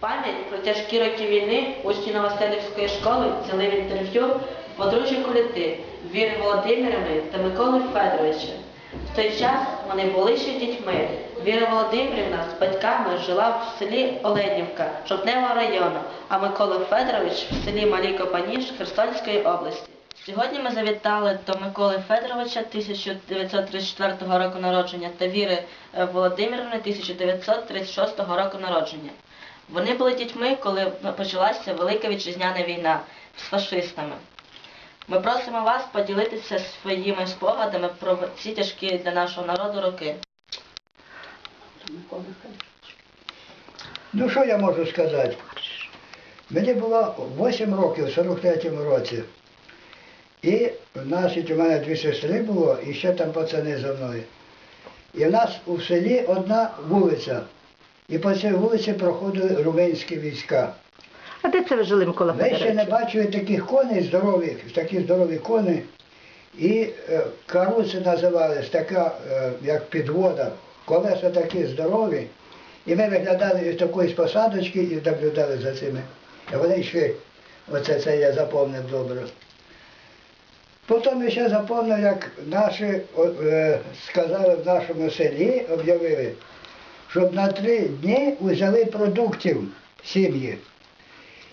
пам'ять про тяжкі роки війни учні Новоселівської школи взяли в інтерв'ю подружжя Коліти Віри Володимирівни та Миколи Федоровича. В той час вони були ще дітьми. Віра Володимирівна з батьками жила в селі Оленівка Жовтневого району, а Микола Федорович в селі Малій Копаніж Херсонської області. Сьогодні ми завітали до Миколи Федоровича 1934 року народження та Віри е, Володимирівни 1936 року народження. Вони були дітьми, коли почалася Велика Вітчизняна війна з фашистами. Ми просимо вас поділитися своїми спогадами про ці тяжкі для нашого народу роки. Ну що я можу сказати? Мені було 8 років в 43-му році. І в нас, у мене дві сестри було, і ще там пацани за мною. І в нас у селі одна вулиця. І по цій вулиці проходили румунські війська. А де це ви жили, Микола Ви ще не Федорович? бачили таких коней здорових, такі здорові коні. І е, каруси називались, така, е, як підвода, колеса такі здорові. І ми виглядали із такої з посадочки і наблюдали за цими. І вони йшли. Оце це я запомнив добре. Потім я ще запомнив, як наші о, е, сказали в нашому селі, об'явили, щоб на три дні взяли продуктів сім'ї.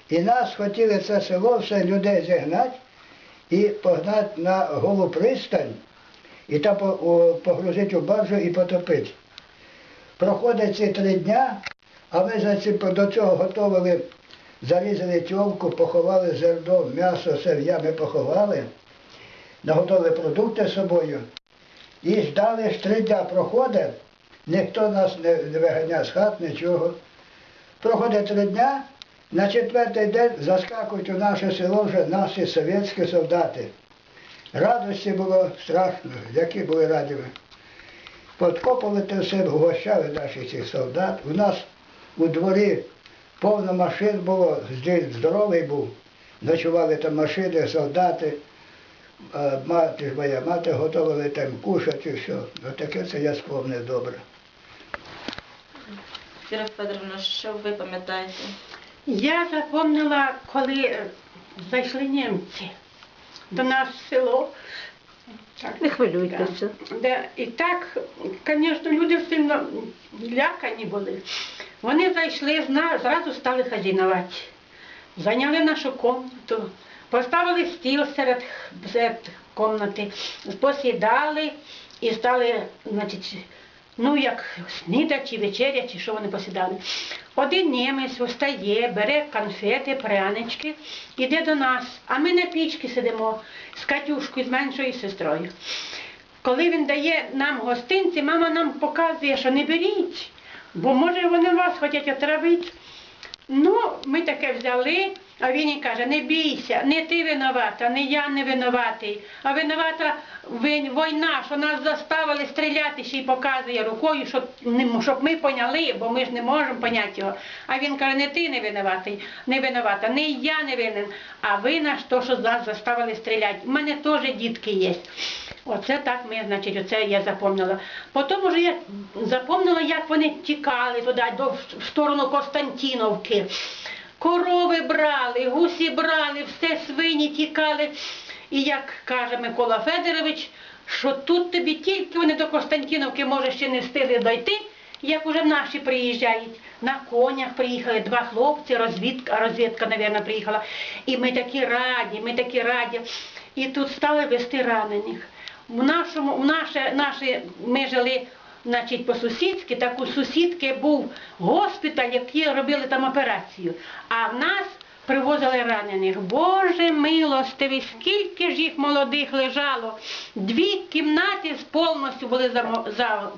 І нас хотіли це село, все людей зігнати і погнати на голу пристань, і там погрузити у баржу і потопити. Проходить ці три дня, а ми за ці, до цього готували, зарізали тьомку, поховали зерно, м'ясо, все в ями поховали, наготовили продукти з собою і ждали, ж три дня проходить, ніхто нас не, виганяє з хат, нічого. Проходить три дня, на четвертий день заскакують у наше село вже наші совєтські солдати. Радості було страшно, які були раді. Подкопали те все, вгощали наших цих солдат. У нас у дворі повно машин було, здоровий був. Ночували там машини, солдати, мати ж моя мати готували там кушати і все. Отаке це я спомнив добре. Віра Федоровна, що ви пам'ятаєте? Я запомнила, коли е, зайшли німці до нас в село. Так, Не хвилюйтеся. Да. І так, звісно, люди сильно лякані були. Вони зайшли, зразу стали хазінувати. Зайняли нашу кімнату, поставили стіл серед, серед кімнати, посідали і стали, значить, ну як сніда чи вечеря, чи що вони посідали. Один німець встає, бере конфети, прянички, іде до нас, а ми на пічці сидимо з Катюшкою, з меншою сестрою. Коли він дає нам гостинці, мама нам показує, що не беріть, бо може вони вас хочуть отравити. Ну, ми таке взяли, а він і каже, не бійся, не ти винувата, не я не винуватий, а винувата вин- війна, що нас заставили стріляти, ще й показує рукою, щоб, щоб ми поняли, бо ми ж не можемо поняти його. А він каже, не ти не винуватий, не винувата, не я не винен, а ви наш то, що нас заставили стріляти. У мене теж дітки є. Оце так ми, значить, оце я запомнила. Потім уже я запомнила, як вони тікали туди, в сторону Константиновки. Корови брали, гусі брали, все свині тікали. І як каже Микола Федорович, що тут тобі тільки вони до Константиновки, може, ще не встигли дойти, як уже наші приїжджають. На конях приїхали два хлопці, розвідка, розвідка, мабуть, приїхала. І ми такі раді, ми такі раді. І тут стали вести ранених. В нашому, в наше, наші, ми жили значить, по-сусідськи, так у сусідки був госпіталь, які робили там операцію. А в нас привозили ранених. Боже милостивий, скільки ж їх молодих лежало. Дві кімнати повністю були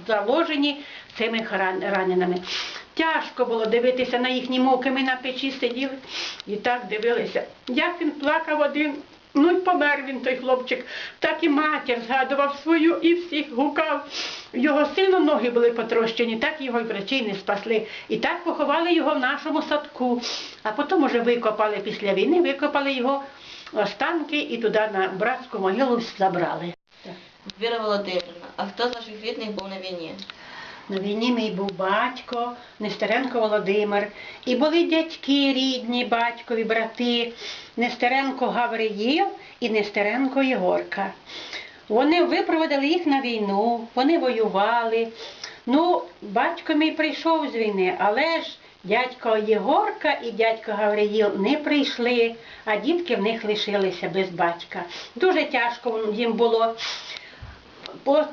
заложені цими раненими. Тяжко було дивитися на їхні муки. Ми на печі сиділи і так дивилися. Як він плакав один. Ну й помер він, той хлопчик, так і матір згадував свою і всіх гукав. Його сильно ноги були потрощені, так його й врачі не спасли. І так поховали його в нашому садку. А потім уже викопали після війни, викопали його останки і туди на братську могилу забрали. Віра Володимирівна, а хто з ваших рідних був на війні? На війні мій був батько, Нестеренко Володимир. І були дядьки рідні, батькові, брати, Нестеренко Гавриїл і Нестеренко Єгорка. Вони випроводили їх на війну, вони воювали. Ну, батько мій прийшов з війни, але ж дядько Єгорка і дядько Гавриїл не прийшли, а дітки в них лишилися без батька. Дуже тяжко їм було.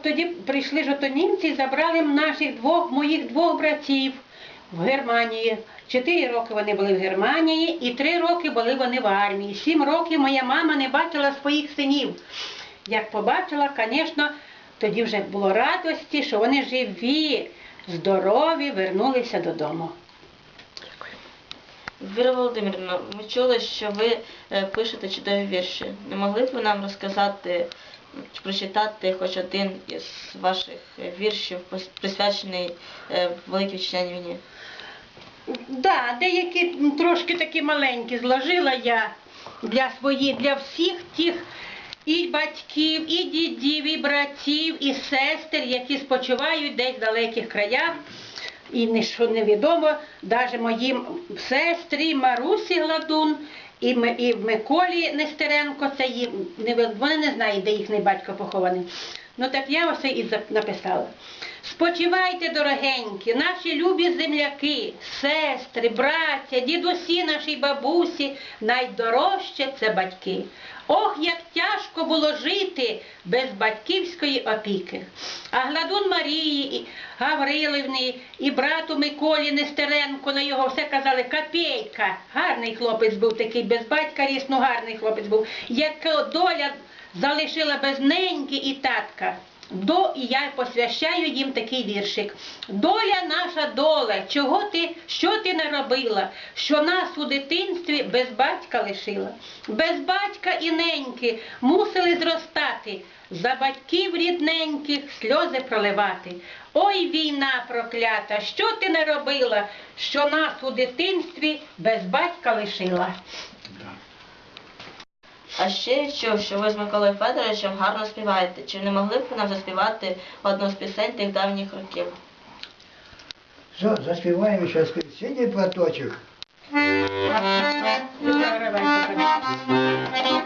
Тоді прийшли жотонімці забрали наших двох, моїх двох братів в Германії. Чотири роки вони були в Германії і три роки були вони в армії. Сім років моя мама не бачила своїх синів. Як побачила, звісно, тоді вже було радості, що вони живі, здорові, вернулися додому. Віра Володимирівна, ми чули, що ви е, пишете чудові вірші. Не могли б ви нам розказати чи прочитати хоч один із ваших віршів, присвячений е, Великій Вітчизняній війні? Да, деякі трошки такі маленькі зложила я для своїх, для всіх тих і батьків, і дідів, і братів, і сестер, які спочивають десь в далеких краях. І не що невідомо, навіть моїм сестрі Марусі Гладун і, і Миколі Нестеренко, це їм, не, вони не знають, де їхній батько похований. Ну так я оце і написала. Спочивайте, дорогенькі, наші любі земляки, сестри, браття, дідусі наші бабусі, найдорожче це батьки. Ох, як тяжко було жити без батьківської опіки. А гладун Марії, Гаврилівни, і брату Миколі Нестеренко на його все казали копійка. Гарний хлопець був такий, без батька ріс, ну гарний хлопець був. Як доля залишила без неньки і татка. До і я посвящаю їм такий віршик. Доля наша доля, чого ти, що ти наробила, що нас у дитинстві без батька лишила. Без батька і неньки мусили зростати, за батьків рідненьких сльози проливати. Ой, війна проклята, що ти наробила, що нас у дитинстві без батька лишила. А ще я чув, що ви з Миколою Федоровичем гарно співаєте. Чи не могли б ви нам заспівати одну з пісень тих давніх років? Що, заспіваємо зараз синій платочок. Синий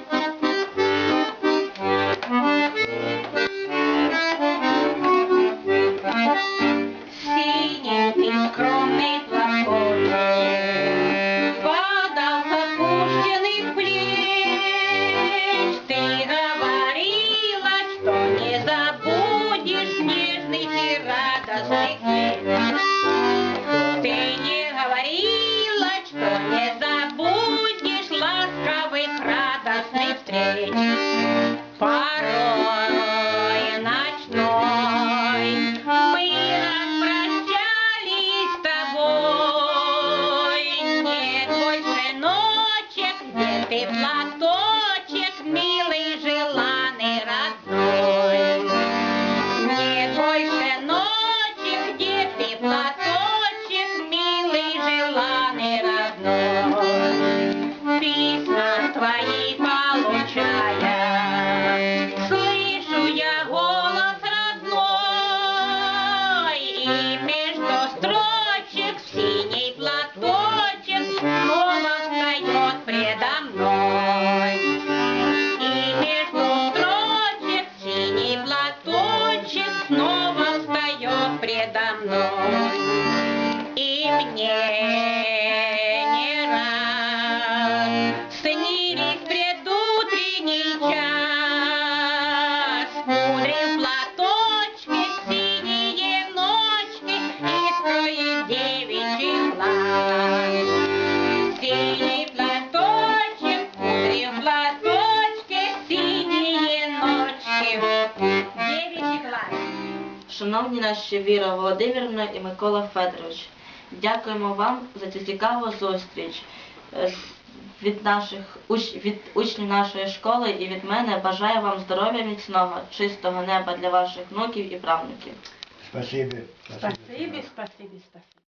Шановні наші Віра Володимирівна і Микола Федорович, дякуємо вам за цю цікаву зустріч. Е, Від наших уч, від учнів нашої школи і від мене бажаю вам здоров'я міцного, чистого неба для ваших внуків і правнуків. Спасибі. Спасибі, спасибі, спасибі.